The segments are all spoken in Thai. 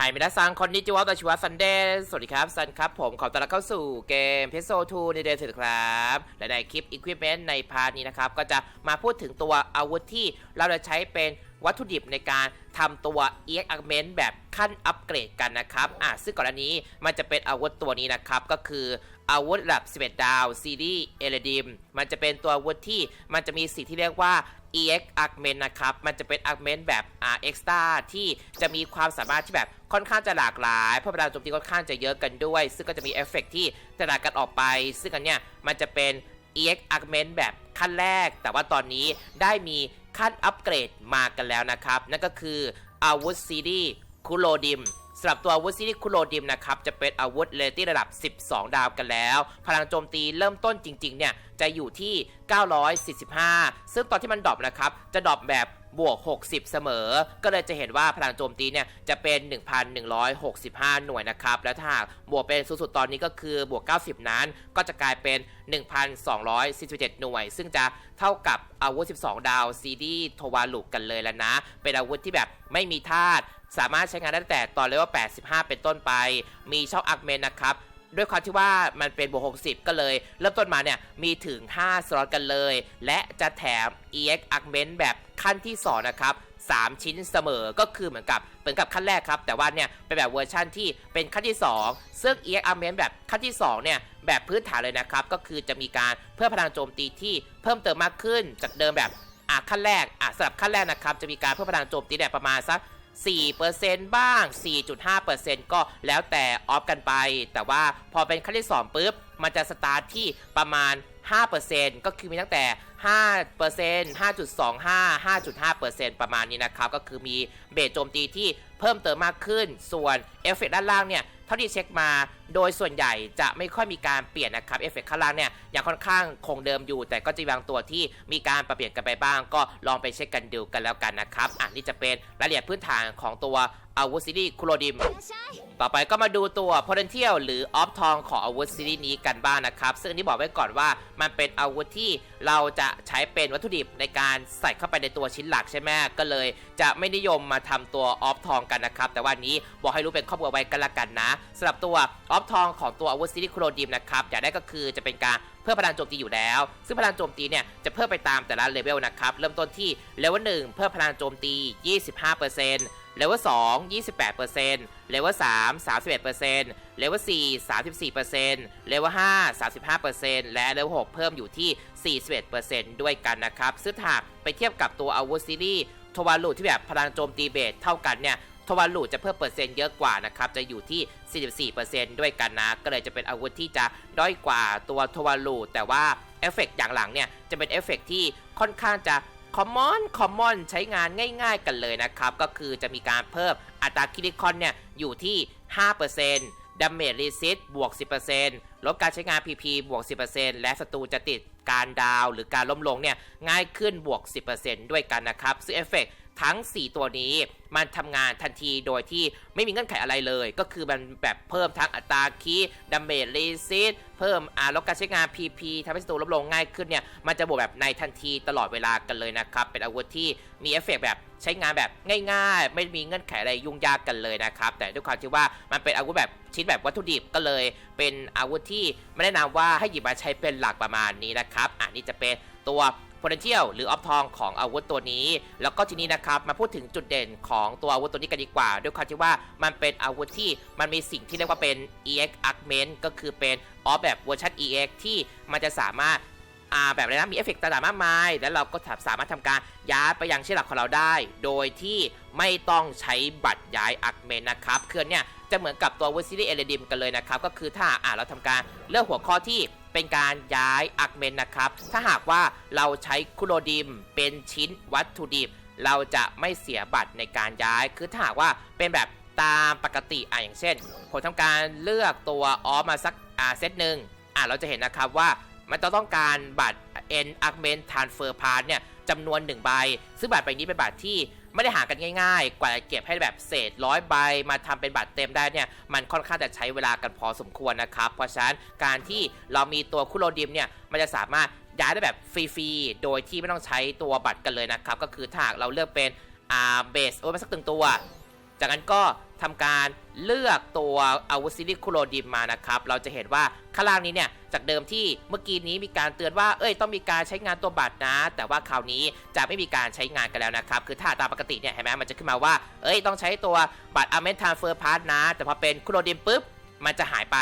ไฮมินาซังคนนิจิวะตาชิวะซันเดย์สวัสดีครับ ซันครับ ผมขอต้อนรับเข้าสู่เกมเพโซ2ในเดย์สุดครับและในคลิป Equipment ในพาร์ทนี้นะครับ ก็จะมาพูดถึงตัวอาวุธที่เราจะใช้เป็นวัตถุดิบในการทำตัว EX Augment แบบขั้นอัปเกรดกันนะครับอะซึ่งก่อนอันนี้มันจะเป็นอาวุธตัวนี้นะครับ ก็คืออาวุธระดับ11 ดาวซีรีส์เอเลดิมมันจะเป็นตัวอาวุธที่มันจะมีสิ่งที่เรียกว่า EX Augment นะครับ มันจะเป็น Augment แบบ R Extra ที่จะมีความสามารถที่แบบค่อนข้างจะหลากหลาย เพราะเวลาโจมตีค่อนข้างจะเยอะกันด้วย ซึ่งก็จะมีเอฟเฟกต์ที่แตกต่างกันออกไป ซึ่งอันเนี้ยมันจะเป็น EX Augment แบบขั้นแรก แต่ว่าตอนนี้ได้มีขั้นอัปเกรดมากันแล้วนะครับ นั่นก็คืออาวุธซีรีส์คุโรดิม สำหรับตัวอาวุธซีรีส์คุโรดิมนะครับจะเป็นอาวุธเลตี้ระดับ 12 ดาวกันแล้ว พลังโจมตีเริ่มต้นจริงๆเนี่ยจะอยู่ที่ 945 ซึ่งตอนที่มันดรอปนะครับจะดรอปแบบบวก 60 เสมอ ก็เลยจะเห็นว่าพลังโจมตีเนี่ยจะเป็น 1,165 หน่วยนะครับ แล้วถ้าบวกเป็นสูงสุดตอนนี้ก็คือบวก 90 นั้น ก็จะกลายเป็น 1,247 หน่วย ซึ่งจะเท่ากับอาวุธ 12 ดาวซีดีโทวาลุกันเลยแล้วนะ เป็นอาวุธที่แบบไม่มีธาตุ สามารถใช้งานได้ตั้งแต่ตอนเลเวล85 เป็นต้นไป มีช่องอักเมนนะครับด้วยความที่ว่ามันเป็นบวก60 ก็เลย เริ่มต้นมาเนี่ย มีถึง 5 สล็อตกันเลย และจะแถม EX Augment แบบขั้นที่ 2 นะครับ 3 ชิ้นเสมอก็คือเหมือนกับเหมือนกับขั้นแรกครับ แต่ว่าเนี่ย เป็นแบบเวอร์ชั่นที่เป็นขั้นที่ 2 ซึ่ง EX Augment แบบขั้นที่ 2 เนี่ย แบบพื้นฐานเลยนะครับ ก็คือจะมีการเพิ่มพลังโจมตีที่เพิ่มเติมมากขึ้นจากเดิมแบบอะขั้นแรกอะสำหรับขั้นแรกนะครับจะมีการเพิ่มพลังโจมตีเนี่ยประมาณสัก 4%บ้าง 4.5%ก็แล้วแต่ออฟกันไป แต่ว่าพอเป็นขั้นที่2ปุ๊บ มันจะสตาร์ทที่ประมาณ 5%ก็คือมีตั้งแต่ 5% 5.25 5.5%ประมาณนี้นะครับ ก็คือมีเบสโจมตีที่เพิ่มเติมมากขึ้น ส่วนเอฟเฟกต์ด้านล่างเนี่ย เท่าที่เช็คมา โดยส่วนใหญ่จะไม่ค่อยมีการเปลี่ยนนะครับเอฟเฟกต์ข้างล่างเนี่ยยังค่อนข้างคงเดิมอยู่ แต่ก็จะบางตัวที่มีการปรับเปลี่ยนกันไปบ้าง ก็ลองไปเช็คกันดูกันแล้วกันนะครับอะนี่จะเป็นรายละเอียดพื้นฐานของตัวอาวุธซีรีส์คุโรดิม ต่อไปก็มาดูตัว potential หรือออฟทองของอาวุธซีรีส์นี้กันบ้างนะครับ ซึ่งอันนี้บอกไว้ก่อนว่ามันเป็นอาวุธที่เราจะใช้เป็นวัตถุดิบในการใส่เข้าไปในตัวชิ้นหลักใช่ไหมก็เลย จะไม่นิยมมาทำตัวออฟทองกันนะครับ แต่ว่านี้บอกให้รู้เป็นข้อมูลไว้กันละกันนะสำหรับตัวออฟทองของตัวอาวุธซีรีโครดิมนะครับอย่างแรกก็คือจะเป็นการเพิ่มพลังโจมตีอยู่แล้ว ซึ่งพลังโจมตีเนี่ยจะเพิ่มไปตามแต่ละเลเวลนะครับ เริ่มต้นที่เลเวล1เพิ่มพลังโจมตี 25%เลเวล2 28%เลเวล3 31%เลเวล4 34%เลเวล5 35%และเลเวล6เพิ่มอยู่ที่41%ด้วยกันนะครับ ซึ่งหากไปเทียบกับตัวอาวุธซีรีส์ทวารุที่แบบพลังโจมตีเบสเท่ากันเนี่ย ทวารุจะเพิ่มเปอร์เซ็นต์เยอะกว่านะครับจะอยู่ที่ 44%ด้วยกันนะก็เลยจะเป็นอาวุธที่จะด้อยกว่าตัวทวารุแต่ว่าเอฟเฟกต์อย่างหลังเนี่ยจะเป็นเอฟเฟกต์ที่ค่อนข้างจะคอมมอน คอมมอน ใช้งานง่าย ๆ กันเลยนะครับ ก็คือจะมีการเพิ่มอัตราคิริคอนเนี่ย อยู่ที่ 5%ดัมเมจรีซิตบวก 10%ลดการใช้งาน PP บวก 10%และศัตรูจะติดการดาวหรือการล้มลงเนี่ย ง่ายขึ้นบวก 10%ด้วยกันนะครับ ซึ่งเอฟเฟก ทั้ง 4 ตัวนี้มันทำงานทันทีโดยที่ไม่มีเงื่อนไขอะไรเลย ก็คือมันแบบเพิ่มทั้งอัตราคีดัมเมจรีซิตเพิ่มอ่าลดการใช้งาน PP ทำให้ศัตรูลดลงง่ายขึ้นเนี่ย มันจะบวกแบบในทันทีตลอดเวลากันเลยนะครับ เป็นอาวุธที่มีเอฟเฟกแบบใช้งานแบบง่ายๆ ไม่มีเงื่อนไขอะไรยุ่งยากกันเลยนะครับ แต่ด้วยความที่ว่ามันเป็นอาวุธแบบชิ้นแบบวัตถุดิบก็เลย เป็นอาวุธที่ไม่แนะนำว่าให้หยิบมาใช้เป็นหลักประมาณนี้นะครับอ่านี่จะเป็นตัว potential หรือออฟทองของอาวุธตัวนี้ แล้วก็ทีนี้นะครับมาพูดถึงจุดเด่นของตัวอาวุธตัวนี้กันดีกว่า ด้วยความที่ว่ามันเป็นอาวุธที่มันมีสิ่งที่เรียกว่าเป็น EX augment ก็คือเป็นออฟแบบเวอร์ชัน EX ที่มันจะสามารถอ่าแบบอะไรนะมีเอฟเฟกต์ต่างๆมากมาย แล้วเราก็สามารถทำการย้ายไปยังชื่อหลักของเราได้ โดยที่ไม่ต้องใช้บัตรย้ายอักเมนนะครับเครื่องเนี่ยจะเหมือนกับตัวว o ซิลี่เอเลดิมกันเลยนะครับ ก็คือถ้าอ่าเราทำการเลือกหัวข้อที่ เป็นการย้ายอักเมนนะครับ ถ้าหากว่าเราใช้คุโรดิมเป็นชิ้นวัตถุดิบ เราจะไม่เสียบัตรในการย้าย คือถ้าหากว่าเป็นแบบตามปกติอะอย่างเช่น ผมทำการเลือกตัวออฟมาสักอ่าเซตหนึ่งอ่าเราจะเห็นนะครับว่ามันจะต้องการบัตร N Augment Transfer Pass เนี่ยจำนวน 1 ใบ ซึ่งบัตรใบนี้เป็นบัตรที่ ไม่ได้หากันง่ายๆ กว่าจะเก็บให้แบบเศษร้อยใบมาทำเป็นบัตรเต็มได้เนี่ยมันค่อนข้างจะใช้เวลากันพอสมควรนะครับ เพราะฉะนั้นการที่เรามีตัวคุโรดิมเนี่ยมันจะสามารถย้ายได้แบบฟรีๆ โดยที่ไม่ต้องใช้ตัวบัตรกันเลยนะครับ ก็คือถ้าเราเลือกเป็นอ่าเบสโอ้มาสักตึงตัว จากนั้นก็ทำการเลือกตัวอาวุธซิลิคูโรดิมมานะครับ เราจะเห็นว่าข้างล่างนี้เนี่ย จากเดิมที่เมื่อกี้นี้มีการเตือนว่า เอ้ย ต้องมีการใช้งานตัวบัตรนะ แต่ว่าคราวนี้จะไม่มีการใช้งานกันแล้วนะครับ คือถ้าตามปกติเนี่ยเห็นไหมมันจะขึ้นมาว่า เอ้ย ต้องใช้ตัวบัตรอาร์เมนทานเฟอร์พาร์ทนะ แต่พอเป็นคูโรดิมปุ๊บ มันจะหายไป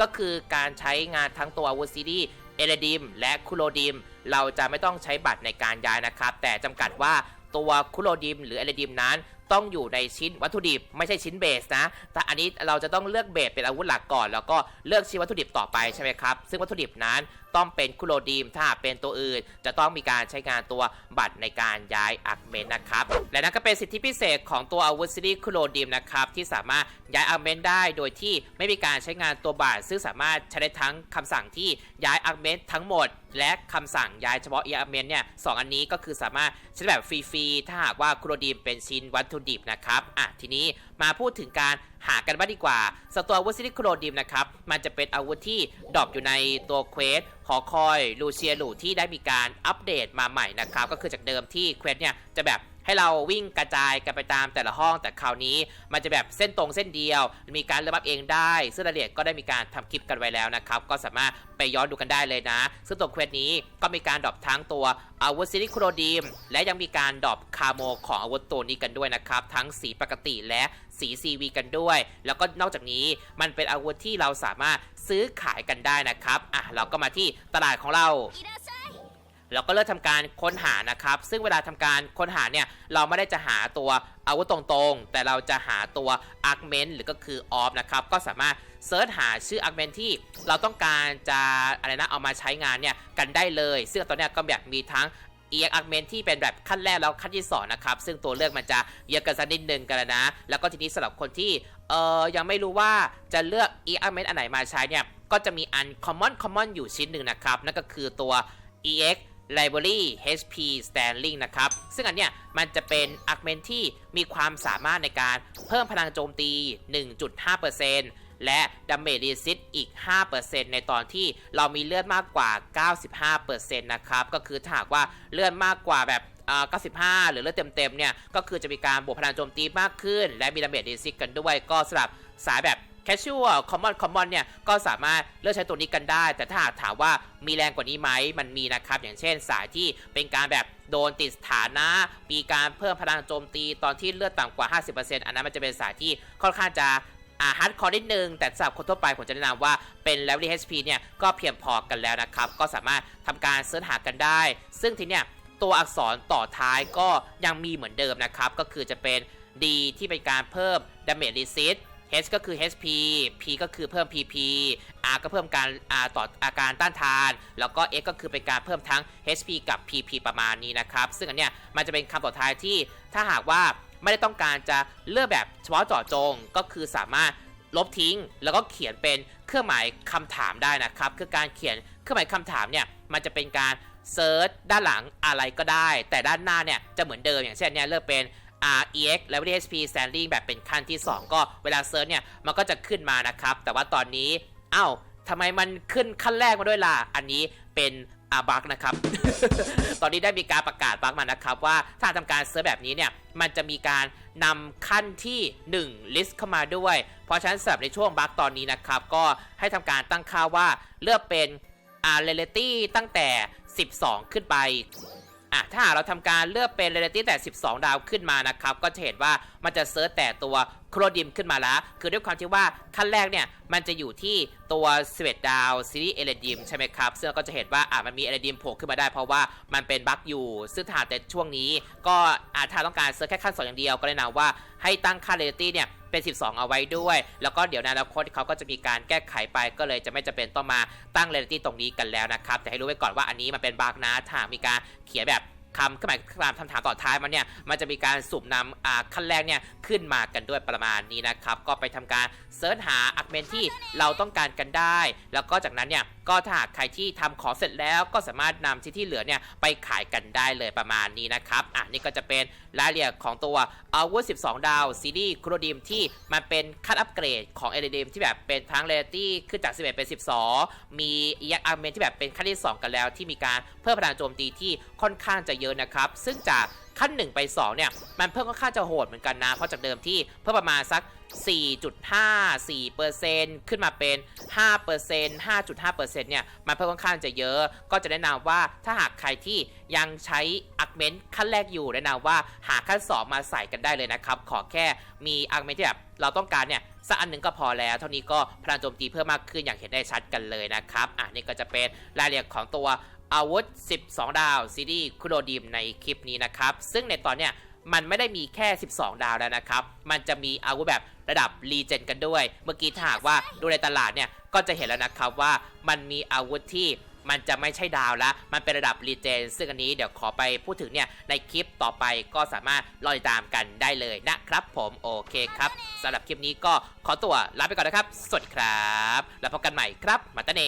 ก็คือการใช้งานทั้งตัวอาวุธซีรีเอเลดิมและคูโรดิม เราจะไม่ต้องใช้บัตรในการย้ายนะครับ แต่จำกัดว่าตัวคูโรดิมหรือเอเลดิมนั้น ต้องอยู่ในชิ้นวัตถุดิบไม่ใช่ชิ้นเบสนะ แต่อันนี้เราจะต้องเลือกเบสเป็นอาวุธหลักก่อน แล้วก็เลือกชิ้นวัตถุดิบต่อไปใช่ไหมครับ ซึ่งวัตถุดิบนั้นต้องเป็นคูโรดีมถ้าเป็นตัวอื่น จะต้องมีการใช้งานตัวบัตรในการย้ายอักเมนนะครับ และนั่นก็เป็นสิทธิพิเศษของตัวอาวุธซีรีส์คูโรดีมนะครับ ที่สามารถย้ายอักเมนได้โดยที่ไม่มีการใช้งานตัวบัตรซึ่งสามารถใช้ได้ทั้งคำสั่งที่ย้ายอักเมนทั้งหมด และคำสั่งย้ายเฉพาะออักเมนเนี่ยสองอันนี้ก็คือสามารถใช้แบบฟรีๆถ้าหากว่าคูโรดีมเป็นชิ้นวัตถุดิบนะครับอะทีนี้มาพูดถึงการหากันบ้างดีกว่าสตัวอาวุธซิลิโครดิมนะครับ มันจะเป็นอาวุธที่ดรอปอยู่ในตัวเควสหอคอยลูเชียลูที่ได้มีการอัปเดตมาใหม่นะครับ ก็คือจากเดิมที่เควสเนี่ยจะแบบ ให้เราวิ่งกระจายกันไปตามแต่ละห้อง แต่คราวนี้มันจะแบบเส้นตรงเส้นเดียว มีการเริ่มอัพเองได้ ซึ่งรายละเอียดก็ได้มีการทำคลิปกันไว้แล้วนะครับ ก็สามารถไปย้อนดูกันได้เลยนะ ซึ่งตัวเควสนี้ก็มีการดรอปทั้งตัวอาวุธซิลิโครดิมและยังมีการดรอปคาโมของอาวุธตัวนี้กันด้วยนะครับ ทั้งสีปกติและสี CV กันด้วย แล้วก็นอกจากนี้มันเป็นอาวุธที่เราสามารถซื้อขายกันได้นะครับ อะเราก็มาที่ตลาดของเรา เราก็เริ่มทำการค้นหานะครับ ซึ่งเวลาทำการค้นหาเนี่ยเราไม่ได้จะหาตัวอาวุธตรงๆ แต่เราจะหาตัวอาร์กเมนหรือก็คือออฟนะครับก็สามารถเซิร์ชหาชื่ออาร์กเมนที่เราต้องการจะอะไรนะเอามาใช้งานเนี่ยกันได้เลย ซึ่งตอนเนี้ยก็แบบมีทั้ง e x a r g m e n t ที่เป็นแบบขั้นแรกแล้วขั้นที่2นะครับซึ่งตัวเลือกมันจะเยอะกันสักนิดนึงกันแล้วนะ แล้วก็ทีนี้สำหรับคนที่เอ่อยังไม่รู้ว่าจะเลือก e x a r g m e n t อันไหนมาใช้เนี่ยก็จะมีอัน common common อยู่ชิ้นหนึ่งนะครับนั่นก็คือตัว ex library HP Stanling นะครับ ซึ่งอันเนี้ยมันจะเป็น argument ที่มีความสามารถในการเพิ่มพลังโจมตี 1.5%และ damage resist อีก 5%ในตอนที่เรามีเลือดมากกว่า 95%นะครับ ก็คือถ้าหากว่าเลือดมากกว่าแบบอ่า95 หรือเลือดเต็มๆเนี่ย ก็คือจะมีการบวกพลังโจมตีมากขึ้น และมี damage resist กันด้วย ก็สำหรับสายแบบ casual common common เนี่ยก็สามารถเลือกใช้ตัวนี้กันได้ แต่ถ้าหากถามว่ามีแรงกว่านี้ไหมมันมีนะครับ อย่างเช่นสายที่เป็นการแบบโดนติดฐานะ มีการเพิ่มพลังโจมตีตอนที่เลือดต่ำกว่า 50%อันนั้นมันจะเป็นสายที่ค่อนข้างจะอาฮาร์ดคอร์นิดนึง แต่สำหรับคนทั่วไป ผมจะแนะนำว่าเป็น level HP เนี่ยก็เพียงพอกันแล้วนะครับ ก็สามารถทำการเสิร์ชหากันได้ ซึ่งทีเนี้ยตัวอักษรต่อท้ายก็ยังมีเหมือนเดิมนะครับ ก็คือจะเป็น D ที่เป็นการเพิ่ม damage resist H ก็คือ HP P ก็คือเพิ่ม PP R ก็เพิ่มการ R ต่ออาการต้านทาน แล้วก็ X ก็คือเป็นการเพิ่มทั้ง HP กับ PP ประมาณนี้นะครับ ซึ่งอันเนี้ยมันจะเป็นคำต่อท้ายที่ถ้าหากว่าไม่ได้ต้องการจะเลือกแบบเฉพาะเจาะจงก็คือสามารถลบทิ้ง แล้วก็เขียนเป็นเครื่องหมายคำถามได้นะครับ คือการเขียนเครื่องหมายคำถามเนี่ยมันจะเป็นการเซิร์ชด้านหลังอะไรก็ได้ แต่ด้านหน้าเนี่ยจะเหมือนเดิมอย่างเช่นเนี่ยเลือกเป็น REX Level HP Standing แบบเป็นขั้นที่ 2 ก็เวลาเซิร์ชเนี่ยมันก็จะขึ้นมานะครับ แต่ว่าตอนนี้เอ้าทำไมมันขึ้นขั้นแรกมาด้วยล่ะ อันนี้เป็นอาบักนะครับ ตอนนี้ได้มีการประกาศบักมานะครับ ว่าถ้าทำการเซิร์ชแบบนี้เนี่ย มันจะมีการนำขั้นที่1 list เข้ามาด้วย เพราะฉะนั้นสำหรับในช่วงบักตอนนี้นะครับ ก็ให้ทำการตั้งค่าว่าเลือกเป็นอ่า reality ตั้งแต่ 12 ขึ้นไป อะถ้าหากเราทำการเลือกเป็นเรเ a ตี้แต่ 12 ดาวขึ้นมานะครับ ก็จะเห็นว่ามันจะเซิร์ชแต่ตัวโครดิมขึ้นมาแล้ว คือด้วยความที่ว่าขั้นแรกเนี่ย มันจะอยู่ที่ตัว11ดาวซีรีส์เอเลดิมใช่ไหมครับ ซึ่งก็จะเห็นว่าอะมันมีเอเลดิมโผล่ขึ้นมาได้เพราะว่ามันเป็นบั๊กอยู่ ซึ่งถ้าหากแต่ช่วงนี้ ก็อาจถ้าต้องการเซิร์ชแค่ขั้น2อย่างเดียวก็แนะนำว่าให้ตั้งค่าเรเ a ตี้เนี่ย เป็น 12 เอาไว้ด้วย แล้วก็เดี๋ยวในอนาคตเขาก็จะมีการแก้ไขไปก็เลยจะไม่จำเป็นต้องมาตั้งเรนตี้ตรงนี้กันแล้วนะครับแต่ให้รู้ไว้ก่อนว่าอันนี้มันเป็นบั๊กนะถ้ามีการเขียนแบบ คำขึ้นหมายคำคำถามต่อท้ายมันเนี่ยมันจะมีการสุ่มนำอ่าขั้นแรกเนี่ยขึ้นมากันด้วยประมาณนี้นะครับ ก็ไปทำการเซิร์ชหาอักเมนที่เราต้องการกันได้ แล้วก็จากนั้นเนี่ยก็ถ้าหากใครที่ทำของเสร็จแล้วก็สามารถนำที่ที่เหลือเนี่ยไปขายกันได้เลยประมาณนี้นะครับอะนี่ก็จะเป็นรายละเอียดของตัวอาวุธ12 ดาวซีรีส์ครูดีมที่มันเป็นขั้นอัปเกรดของเอเดมที่แบบเป็นทั้งเรตี้ขึ้นจาก 11 เป็น 12 มียักษ์อาร์เมนที่แบบเป็นขั้นที่ 2 กันแล้ว ที่มีการเพิ่มพลังโจมตีที่ค่อนข้างจะเยอะนะครับ ซึ่งจากขั้น 1 ไป 2 เนี่ย มันเพิ่มค่อนข้างจะโหดเหมือนกันนะ เพราะจากเดิมที่เพิ่มประมาณสัก 4.54%ขึ้นมาเป็น 5% 5.5%เนี่ย มันเพิ่มค่อนข้างจะเยอะ ก็จะแนะนำว่าถ้าหากใครที่ยังใช้อักเมนขั้นแรกอยู่แนะนำว่าหาขั้น 2 มาใส่กันได้เลยนะครับ ขอแค่มีอักเมนที่แบบเราต้องการเนี่ยสักอันหนึ่งก็พอแล้ว เท่านี้ก็พลังโจมตีเพิ่มมากขึ้นอย่างเห็นได้ชัดกันเลยนะครับ อะนี่ก็จะเป็นรายละเอียดของตัว อาวุธ 12 ดาวซีรีส์คุโรดิมในคลิปนี้นะครับ ซึ่งในตอนเนี้ยมันไม่ได้มีแค่ 12 ดาวแล้วนะครับ มันจะมีอาวุธแบบระดับรีเจนกันด้วย เมื่อกี้ถ้าหากว่าดูในตลาดเนี่ย ก็จะเห็นแล้วนะครับว่ามันมีอาวุธที่มันจะไม่ใช่ดาวละ มันเป็นระดับรีเจน ซึ่งอันนี้เดี๋ยวขอไปพูดถึงเนี่ยในคลิปต่อไปก็สามารถรอติดตามกันได้เลยนะครับผมโอเคครับสำหรับคลิปนี้ก็ขอตัวลาไปก่อนนะครับ สวัสดีครับ แล้วพบกันใหม่ครับ มาตเน